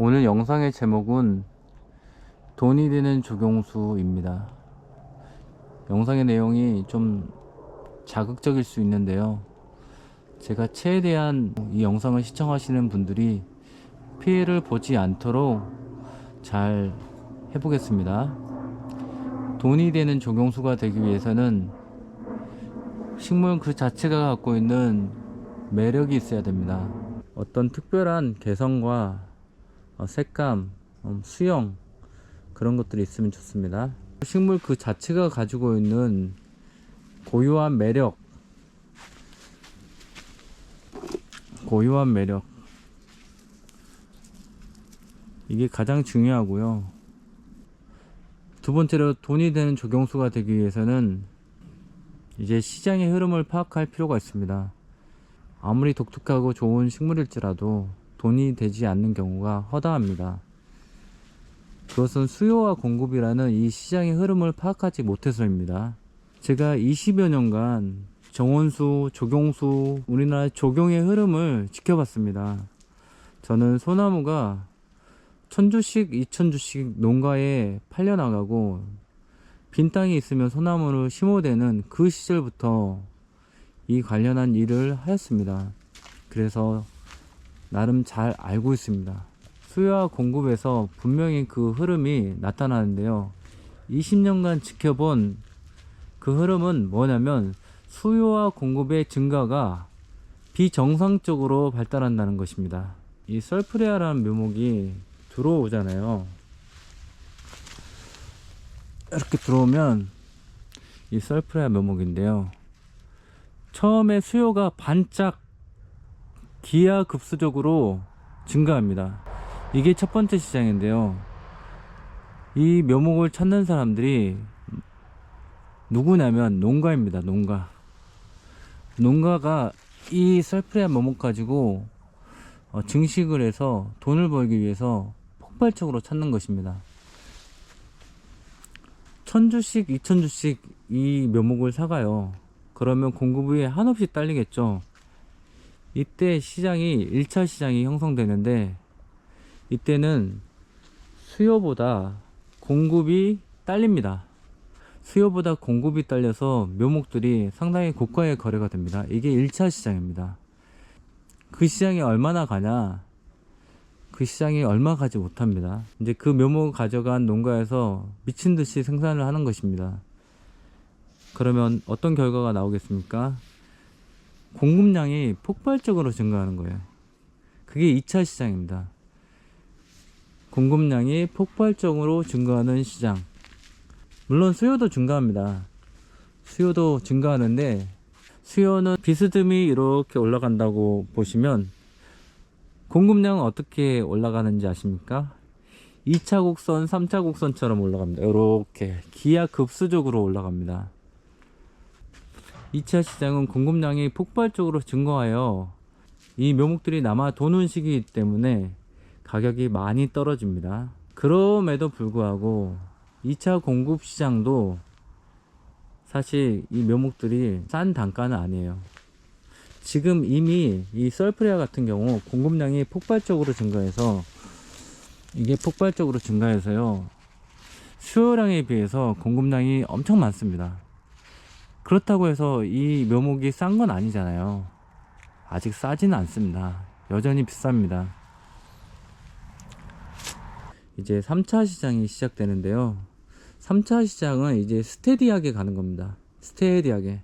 오늘 영상의 제목은 돈이 되는 조경수입니다. 영상의 내용이 좀 자극적일 수 있는데요. 제가 최대한 이 영상을 시청하시는 분들이 피해를 보지 않도록 잘 해보겠습니다. 돈이 되는 조경수가 되기 위해서는 식물 그 자체가 갖고 있는 매력이 있어야 됩니다. 어떤 특별한 개성과 어, 색감, 음, 수영 그런 것들이 있으면 좋습니다. 식물 그 자체가 가지고 있는 고유한 매력, 고유한 매력 이게 가장 중요하고요. 두 번째로 돈이 되는 조경수가 되기 위해서는 이제 시장의 흐름을 파악할 필요가 있습니다. 아무리 독특하고 좋은 식물일지라도 돈이 되지 않는 경우가 허다합니다. 그것은 수요와 공급이라는 이 시장의 흐름을 파악하지 못해서입니다. 제가 20여 년간 정원수, 조경수, 우리나라 조경의 흐름을 지켜봤습니다. 저는 소나무가 천주씩, 이천주씩 농가에 팔려나가고 빈 땅이 있으면 소나무를 심어대는 그 시절부터 이 관련한 일을 하였습니다. 그래서 나름 잘 알고 있습니다. 수요와 공급에서 분명히 그 흐름이 나타나는데요. 20년간 지켜본 그 흐름은 뭐냐면 수요와 공급의 증가가 비정상적으로 발달한다는 것입니다. 이 썰프레아라는 묘목이 들어오잖아요. 이렇게 들어오면 이 썰프레아 묘목인데요. 처음에 수요가 반짝 기하급수적으로 증가합니다. 이게 첫 번째 시장인데요. 이 묘목을 찾는 사람들이 누구냐면 농가입니다. 농가. 농가가 이 썰프레아 묘목 가지고 어, 증식을 해서 돈을 벌기 위해서 폭발적으로 찾는 것입니다. 천주씩, 이천주씩 이 묘목을 사가요. 그러면 공급이 한없이 딸리겠죠. 이때 시장이 1차 시장이 형성되는데 이때는 수요보다 공급이 딸립니다. 수요보다 공급이 딸려서 묘목들이 상당히 고가의 거래가 됩니다. 이게 1차 시장입니다. 그 시장이 얼마나 가냐? 그 시장이 얼마 가지 못합니다. 이제 그 묘목을 가져간 농가에서 미친 듯이 생산을 하는 것입니다. 그러면 어떤 결과가 나오겠습니까? 공급량이 폭발적으로 증가하는 거예요. 그게 2차 시장입니다. 공급량이 폭발적으로 증가하는 시장. 물론 수요도 증가합니다. 수요도 증가하는데 수요는 비스듬히 이렇게 올라간다고 보시면 공급량은 어떻게 올라가는지 아십니까? 2차 곡선, 3차 곡선처럼 올라갑니다. 이렇게 기하급수적으로 올라갑니다. 2차 시장은 공급량이 폭발적으로 증가하여 이 묘목들이 남아 도는 시기이기 때문에 가격이 많이 떨어집니다. 그럼에도 불구하고 2차 공급 시장도 사실 이 묘목들이 싼 단가는 아니에요. 지금 이미 이 썰프레아 같은 경우 공급량이 폭발적으로 증가해서 이게 폭발적으로 증가해서요. 수요량에 비해서 공급량이 엄청 많습니다. 그렇다고 해서 이 묘목이 싼 건 아니잖아요. 아직 싸지는 않습니다. 여전히 비쌉니다. 이제 3차 시장이 시작되는데요. 3차 시장은 이제 스테디하게 가는 겁니다. 스테디하게.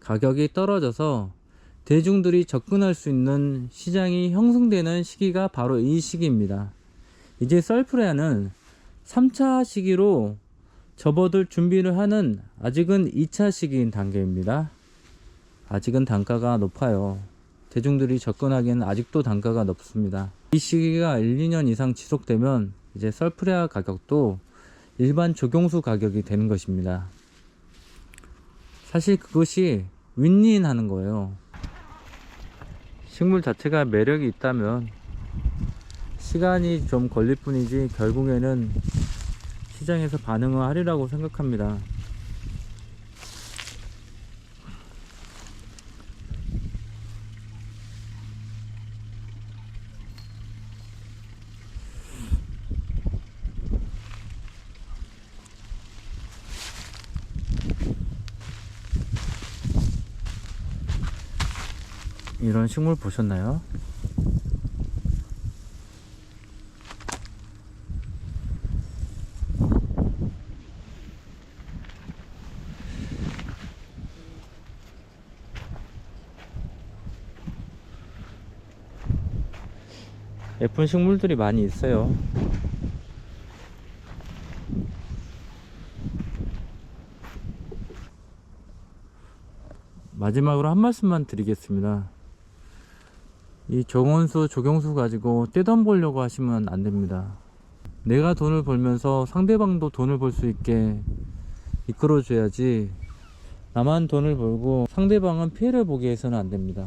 가격이 떨어져서 대중들이 접근할 수 있는 시장이 형성되는 시기가 바로 이 시기입니다. 이제 썰프레아는 3차 시기로 접어들 준비를 하는 아직은 2차 시기인 단계입니다. 아직은 단가가 높아요. 대중들이 접근하기에는 아직도 단가가 높습니다. 이 시기가 1, 2년 이상 지속되면 이제 썰프레아 가격도 일반 조경수 가격이 되는 것입니다. 사실 그것이 윈윈 하는 거예요. 식물 자체가 매력이 있다면 시간이 좀 걸릴 뿐이지 결국에는 시장에서 반응을 하리라고 생각합니다. 이런 식물 보셨나요? 예쁜 식물들이 많이 있어요. 마지막으로 한 말씀만 드리겠습니다. 이 정원수, 조경수 가지고 떼돈 벌려고 하시면 안 됩니다. 내가 돈을 벌면서 상대방도 돈을 벌 수 있게 이끌어 줘야지 나만 돈을 벌고 상대방은 피해를 보게 해서는 안 됩니다.